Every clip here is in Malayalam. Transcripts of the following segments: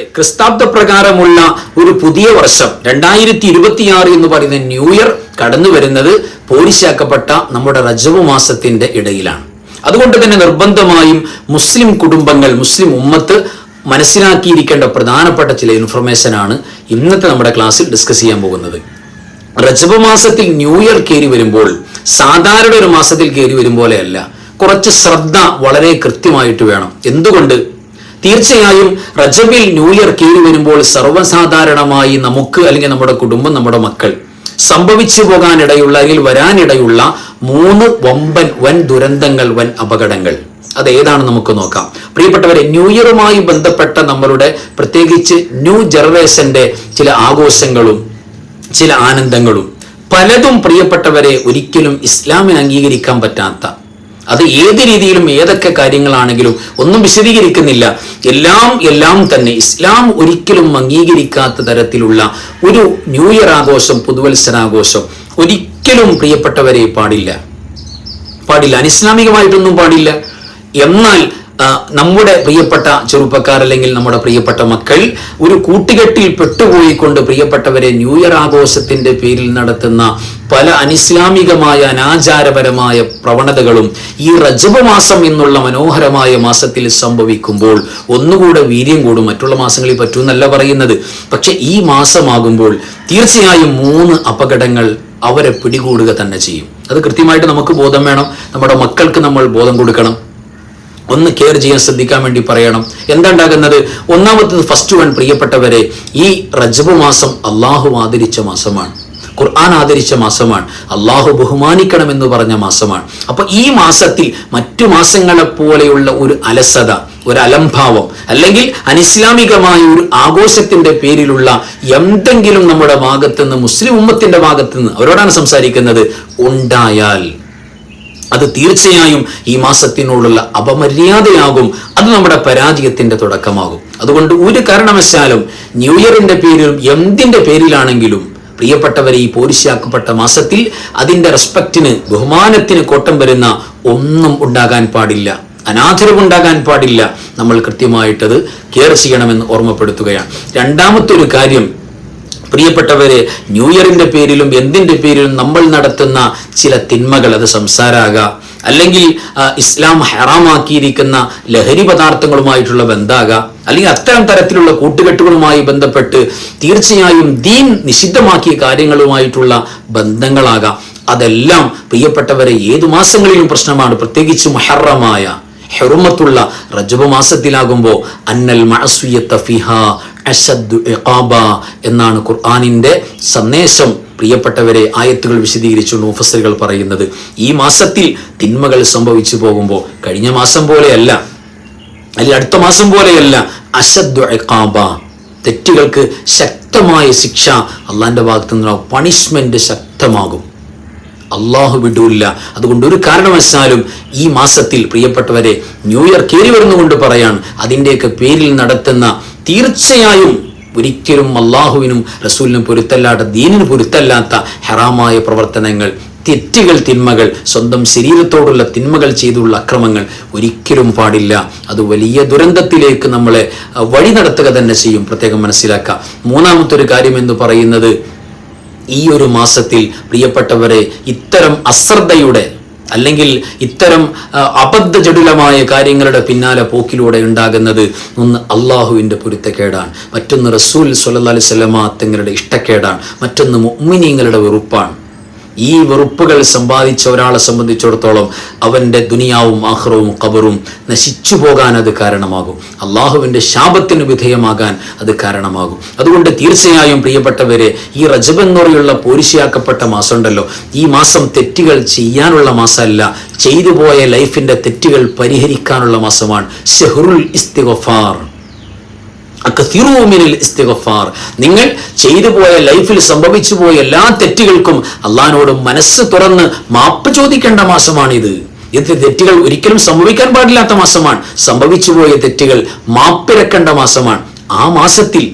ക്രിസ്താബ്ദ പ്രകാരമുള്ള ഒരു പുതിയ വർഷം രണ്ടായിരത്തി ഇരുപത്തിയാറ് എന്ന് പറയുന്ന ന്യൂ ഇയർ കടന്നു വരുന്നത് പോരിശാക്കപ്പെട്ട നമ്മുടെ റജബ് മാസത്തിന്റെ ഇടയിലാണ്. അതുകൊണ്ട് തന്നെ നിർബന്ധമായും മുസ്ലിം കുടുംബങ്ങൾ മുസ്ലിം ഉമ്മത്ത് മനസ്സിലാക്കിയിരിക്കേണ്ട പ്രധാനപ്പെട്ട ചില ഇൻഫർമേഷൻ ആണ് ഇന്നത്തെ നമ്മുടെ ക്ലാസ്സിൽ ഡിസ്കസ് ചെയ്യാൻ പോകുന്നത്. റജബ് മാസത്തിൽ ന്യൂ ഇയർ കയറി വരുമ്പോൾ സാധാരണ ഒരു മാസത്തിൽ കയറി വരും പോലെയല്ല കുറച്ച് ശ്രദ്ധ വളരെ കൃത്യമായിട്ട് വേണം. എന്തുകൊണ്ട്? തീർച്ചയായും റജബിൽ ന്യൂ ഇയർ കയറി വരുമ്പോൾ സർവസാധാരണമായി നമുക്ക് അല്ലെങ്കിൽ നമ്മുടെ കുടുംബം നമ്മുടെ മക്കൾ സംഭവിച്ചു പോകാനിടയുള്ള അല്ലെങ്കിൽ വരാനിടയുള്ള മൂന്ന് വമ്പൻ വൻ ദുരന്തങ്ങൾ വൻ അപകടങ്ങൾ. അത് ഏതാണ് നമുക്ക് നോക്കാം. പ്രിയപ്പെട്ടവരെ ന്യൂ ഇയറുമായി ബന്ധപ്പെട്ട നമ്മളുടെ പ്രത്യേകിച്ച് ന്യൂ ജനറേഷന്റെ ചില ആഘോഷങ്ങളും ചില ആനന്ദങ്ങളും. പലതും പ്രിയപ്പെട്ടവരെ ഒരിക്കലും ഇസ്ലാമിന് അംഗീകരിക്കാൻ പറ്റാത്ത അത് ഏത് രീതിയിലും ഏതൊക്കെ കാര്യങ്ങളാണെങ്കിലും ഒന്നും വിശദീകരിക്കുന്നില്ല. എല്ലാം എല്ലാം തന്നെ ഇസ്ലാം ഒരിക്കലും അംഗീകരിക്കാത്ത തരത്തിലുള്ള ഒരു ന്യൂ ഇയർ ആഘോഷം പുതുവത്സരാഘോഷം ഒരിക്കലും പ്രിയപ്പെട്ടവരെ പാടില്ല. പാടില്ല. അനിസ്ലാമികമായിട്ടൊന്നും പാടില്ല. എന്നാൽ നമ്മുടെ പ്രിയപ്പെട്ട ചെറുപ്പക്കാർ അല്ലെങ്കിൽ നമ്മുടെ പ്രിയപ്പെട്ട മക്കൾ ഒരു കൂട്ടുകെട്ടിൽ പെട്ടുപോയിക്കൊണ്ട് പ്രിയപ്പെട്ടവരെ ന്യൂ ഇയർ ആഘോഷത്തിന്റെ പേരിൽ നടത്തുന്ന പല അനിസ്ലാമികമായ അനാചാരപരമായ പ്രവണതകളും ഈ റജബ് മാസം എന്നുള്ള മനോഹരമായ മാസത്തിൽ സംഭവിക്കുമ്പോൾ ഒന്നുകൂടെ വീര്യം കൂടും. മറ്റുള്ള മാസങ്ങളിൽ പറ്റുമെന്നല്ല പറയുന്നത്. പക്ഷെ ഈ മാസമാകുമ്പോൾ തീർച്ചയായും മൂന്ന് അപകടങ്ങൾ അവരെ പിടികൂടുക തന്നെ ചെയ്യും. അത് കൃത്യമായിട്ട് നമുക്ക് ബോധം വേണം. നമ്മുടെ മക്കൾക്ക് നമ്മൾ ബോധം കൊടുക്കണം. ഒന്ന് കെയർ ചെയ്യാൻ ശ്രദ്ധിക്കാൻ വേണ്ടി പറയണം. എന്താ ഉണ്ടാകുന്നത് ഒന്നാമത്തത് ഫസ്റ്റ് വൺ പ്രിയപ്പെട്ടവരെ ഈ റജബ് മാസം അള്ളാഹു ആദരിച്ച മാസമാണ്. ഖുർആൻ ആദരിച്ച മാസമാണ്. അള്ളാഹു ബഹുമാനിക്കണമെന്ന് പറഞ്ഞ മാസമാണ്. അപ്പൊ ഈ മാസത്തിൽ മറ്റു മാസങ്ങളെ പോലെയുള്ള ഒരു അലസത ഒരു അലംഭാവം അല്ലെങ്കിൽ അനിസ്ലാമികമായ ഒരു ആഘോഷത്തിന്റെ പേരിലുള്ള എന്തെങ്കിലും നമ്മുടെ ഭാഗത്തുനിന്ന് മുസ്ലിം ഉമ്മത്തിന്റെ ഭാഗത്തുനിന്ന് അവരോടാണ് സംസാരിക്കുന്നത് ഉണ്ടായാൽ അത് തീർച്ചയായും ഈ മാസത്തിനോടുള്ള അപമര്യാദയാകും. അത് നമ്മുടെ പരാജയത്തിന്റെ തുടക്കമാകും. അതുകൊണ്ട് ഒരു കാരണവശാലും ന്യൂ ഇയറിന്റെ പേരിലും എന്തിന്റെ പേരിലാണെങ്കിലും പ്രിയപ്പെട്ടവരെ ഈ പോരിശാക്കപ്പെട്ട മാസത്തിൽ അതിന്റെ റെസ്പെക്റ്റിന് ബഹുമാനത്തിന് കോട്ടം വരുന്ന ഒന്നും ഉണ്ടാകാൻ പാടില്ല. അനാദരവുണ്ടാകാൻ പാടില്ല. നമ്മൾ കൃത്യമായിട്ടത് കെയർ ചെയ്യണമെന്ന് ഓർമ്മപ്പെടുത്തുകയാണ്. രണ്ടാമത്തെ ഒരു കാര്യം പ്രിയപ്പെട്ടവരെ ന്യൂ ഇയറിന്റെ പേരിലും എന്തിന്റെ പേരിലും നമ്മൾ നടത്തുന്ന ചില തിന്മകൾ അത് സംസാരാകാം. അല്ലെങ്കിൽ ഇസ്ലാം ഹറാമാക്കിയിരിക്കുന്ന ലഹരി പദാർത്ഥങ്ങളുമായിട്ടുള്ള ബന്ധാകാം. അല്ലെങ്കിൽ അത്തരം തരത്തിലുള്ള കൂട്ടുകെട്ടുകളുമായി ബന്ധപ്പെട്ട് തീർച്ചയായും ദീൻ നിഷിദ്ധമാക്കിയ കാര്യങ്ങളുമായിട്ടുള്ള ബന്ധങ്ങളാകാം. അതെല്ലാം പ്രിയപ്പെട്ടവരെ ഏതു മാസങ്ങളിലും പ്രശ്നമാണ്. പ്രത്യേകിച്ച് മുഹറമായ ഹെറുമത്തുള്ള റജബ മാസത്തിലാകുമ്പോൾ അന്നൽ മഅസുയത്ത ഫിഹ അശദ്ദു ഇഖാബ എന്നാണ് ഖുർആനിന്റെ സന്ദേശം. പ്രിയപ്പെട്ടവരെ ആയത്തുകൾ വിശദീകരിച്ചുകൊണ്ട് മുഫസറുകൾ പറയുന്നത് ഈ മാസത്തിൽ തിന്മകൾ സംഭവിച്ചു പോകുമ്പോൾ കഴിഞ്ഞ മാസം പോലെയല്ല അല്ലെങ്കിൽ അടുത്ത മാസം പോലെയല്ല അഷദ്ദു ഇഖാബ തെറ്റുകൾക്ക് ശക്തമായ ശിക്ഷ അള്ളാന്റെ ഭാഗത്തു നിന്നുള്ള പണിഷ്മെന്റ് ശക്തമാകും. അള്ളാഹു വിടൂല്ല. അതുകൊണ്ട് ഒരു കാരണവശാലും ഈ മാസത്തിൽ പ്രിയപ്പെട്ടവരെ ന്യൂ ഇയർ കയറി വരുന്നുകൊണ്ട് പറയാൻ അതിന്റെയൊക്കെ പേരിൽ നടത്തുന്ന തീർച്ചയായും ഒരിക്കലും അള്ളാഹുവിനും റസൂലിനും പൊരുത്തല്ലാത്ത ദീനിന് പൊരുത്തല്ലാത്ത ഹറാമായ പ്രവർത്തനങ്ങൾ തെറ്റുകൾ തിന്മകൾ സ്വന്തം ശരീരത്തോടുള്ള തിന്മകൾ ചെയ്തുള്ള അക്രമങ്ങൾ ഒരിക്കലും പാടില്ല. അത് വലിയ ദുരന്തത്തിലേക്ക് നമ്മളെ വഴി നടത്തുക തന്നെ ചെയ്യും. പ്രത്യേകം മനസ്സിലാക്കുക. മൂന്നാമത്തെ ഒരു കാര്യം എന്ന് പറയുന്നത് ഈ ഒരു മാസത്തിൽ പ്രിയപ്പെട്ടവരെ ഇത്തരം അശ്രദ്ധയുടെ അല്ലെങ്കിൽ ഇത്തരം അബദ്ധജടിലമായ കാര്യങ്ങളുടെ പിന്നാലെ പോക്കിലൂടെ ഉണ്ടാകുന്നത് ഒന്ന് അള്ളാഹുവിന്റെ പൊരുത്തക്കേടാണ്. മറ്റൊന്ന് റസൂൽ സുല്ലാ അലൈഹി വസല്ലമ തങ്ങളുടെ ഇഷ്ടക്കേടാണ്. മറ്റൊന്ന് മുഅ്മിനീങ്ങളുടെ വെറുപ്പാണ്. ഈ വെറുപ്പുകൾ സമ്പാദിച്ച ഒരാളെ സംബന്ധിച്ചിടത്തോളം അവന്റെ ദുനിയാവും ആഹ്റവും കബറും നശിച്ചു പോകാൻ അത് കാരണമാകും. അള്ളാഹുവിന്റെ ശാപത്തിന് വിധേയമാകാൻ അത് കാരണമാകും. അതുകൊണ്ട് തീർച്ചയായും പ്രിയപ്പെട്ടവരെ ഈ റജബ് എന്നുറയുള്ള പോരിശയാക്കപ്പെട്ട മാസം ഉണ്ടല്ലോ ഈ മാസം തെറ്റുകൾ ചെയ്യാനുള്ള മാസമല്ല ചെയ്തു പോയ ലൈഫിന്റെ തെറ്റുകൾ പരിഹരിക്കാനുള്ള മാസമാണ്. ഷെഹ്റുൽ ഇസ്തിഗഫാർ. നിങ്ങൾ ചെയ്തു പോയ ലൈഫിൽ സംഭവിച്ചു പോയ എല്ലാ തെറ്റുകൾക്കും അള്ളഹാനോട് മനസ്സ് തുറന്ന് മാപ്പ് ചോദിക്കേണ്ട മാസമാണിത്. ഇത് തെറ്റുകൾ ഒരിക്കലും സംഭവിക്കാൻ പാടില്ലാത്ത മാസമാണ്. സംഭവിച്ചു പോയ തെറ്റുകൾ മാപ്പിരക്കേണ്ട മാസമാണ്. ആ മാസത്തിൽ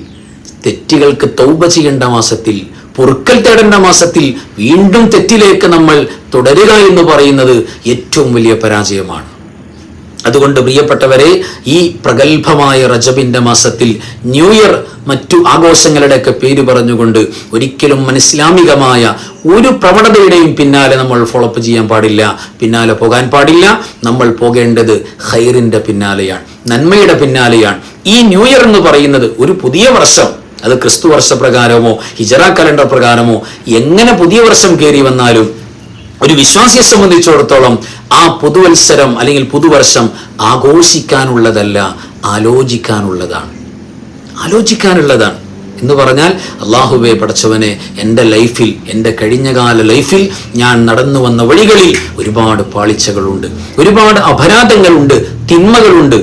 തെറ്റുകൾക്ക് തൗബ ചെയ്യേണ്ട മാസത്തിൽ പൊറുക്കൽ തേടേണ്ട മാസത്തിൽ വീണ്ടും തെറ്റിലേക്ക് നമ്മൾ തുടരുക എന്ന് പറയുന്നത് ഏറ്റവും വലിയ പരാജയമാണ്. അതുകൊണ്ട് പ്രിയപ്പെട്ടവരെ ഈ പ്രഗത്ഭമായ റജബിന്റെ മാസത്തിൽ ന്യൂ ഇയർ മറ്റു ആഘോഷങ്ങളുടെയൊക്കെ പേര് പറഞ്ഞുകൊണ്ട് ഒരിക്കലും മനസ്ലാമികമായ ഒരു പ്രവണതയുടെയും പിന്നാലെ നമ്മൾ ഫോളോ അപ്പ് ചെയ്യാൻ പാടില്ല. പിന്നാലെ പോകാൻ പാടില്ല. നമ്മൾ പോകേണ്ടത് ഹൈറിന്റെ പിന്നാലെയാണ് നന്മയുടെ പിന്നാലെയാണ്. ഈ ന്യൂ ഇയർ എന്ന് പറയുന്നത് ഒരു പുതിയ വർഷം. അത് ക്രിസ്തു വർഷ പ്രകാരമോ ഹിജറ കലണ്ടർ പ്രകാരമോ എങ്ങനെ പുതിയ വർഷം കയറി വന്നാലും ഒരു വിശ്വാസിയെ സംബന്ധിച്ചിടത്തോളം ആ പുതുവത്സരം അല്ലെങ്കിൽ പുതുവർഷം ആഘോഷിക്കാനുള്ളതല്ല ആലോചിക്കാനുള്ളതാണ്. ആലോചിക്കാനുള്ളതാണ്. എന്ന് പറഞ്ഞാൽ അള്ളാഹുബെ പടച്ചവനെ എന്റെ ലൈഫിൽ എന്റെ കഴിഞ്ഞകാല ലൈഫിൽ ഞാൻ നടന്നു വന്ന വഴികളിൽ ഒരുപാട് പാളിച്ചകളുണ്ട്. ഒരുപാട് അപരാധങ്ങളുണ്ട് തിന്മകളുണ്ട്.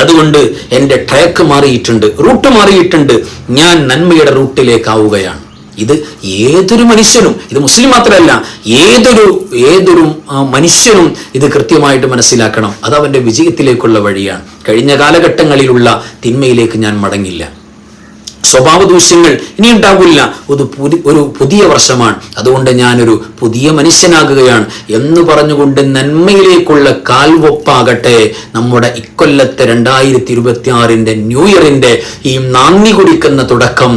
അതുകൊണ്ട് എന്റെ ട്രാക്ക് മാറിയിട്ടുണ്ട് റൂട്ട് മാറിയിട്ടുണ്ട്. ഞാൻ നന്മയുടെ റൂട്ടിലേക്കാവുകയാണ്. ഇത് ഏതൊരു മനുഷ്യനും ഇത് മുസ്ലിം മാത്രമല്ല ഏതൊരു ഏതൊരു മനുഷ്യനും ഇത് കൃത്യമായിട്ട് മനസ്സിലാക്കണം. അത് അവന്റെ വിജയത്തിലേക്കുള്ള വഴിയാണ്. കഴിഞ്ഞ കാലഘട്ടങ്ങളിലുള്ള തിന്മയിലേക്ക് ഞാൻ മടങ്ങില്ല. സ്വഭാവ ദൂഷ്യങ്ങൾ ഇനി ഉണ്ടാകില്ല ഒരു ഒരു പുതിയ വർഷമാണ്. അതുകൊണ്ട് ഞാനൊരു പുതിയ മനുഷ്യനാകുകയാണ്. എന്ന് പറഞ്ഞുകൊണ്ട് നന്മയിലേക്കുള്ള കാൽവൊപ്പാകട്ടെ നമ്മുടെ ഇക്കൊല്ലത്തെ രണ്ടായിരത്തി ഇരുപത്തി ആറിന്റെ ന്യൂ ഇയറിന്റെ ഈ നാന്ദി കുടിക്കുന്ന തുടക്കം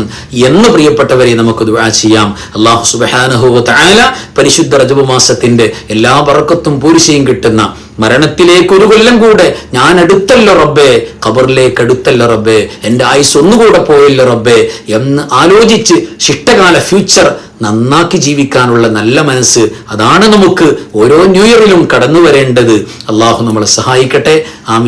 എന്ന് പ്രിയപ്പെട്ടവരെ നമുക്ക് ദുആ ചെയ്യാം. അള്ളാഹു സുബാനഹു താല പരിശുദ്ധ റജബ് മാസത്തിന്റെ എല്ലാ പറക്കത്തും പൂരിശയും കിട്ടുന്ന മരണത്തിലേക്ക് ഒരു കൊല്ലം കൂടെ ഞാൻ അടുത്തല്ല റബ്ബേ ഖബറിലേക്ക് അടുത്തല്ല റബ്ബേ എന്റെ ആയുസ് ഒന്നുകൂടെ പോയില്ല റബ്ബേ എന്ന് ആലോചിച്ച് ശിഷ്ടകാല ഫ്യൂച്ചർ നന്നാക്കി ജീവിക്കാനുള്ള നല്ല മനസ്സ് അതാണ് നമുക്ക് ഓരോ ന്യൂ ഇയറിലും കടന്നു വരേണ്ടത് അള്ളാഹു നമ്മളെ സഹായിക്കട്ടെ. ആമീൻ.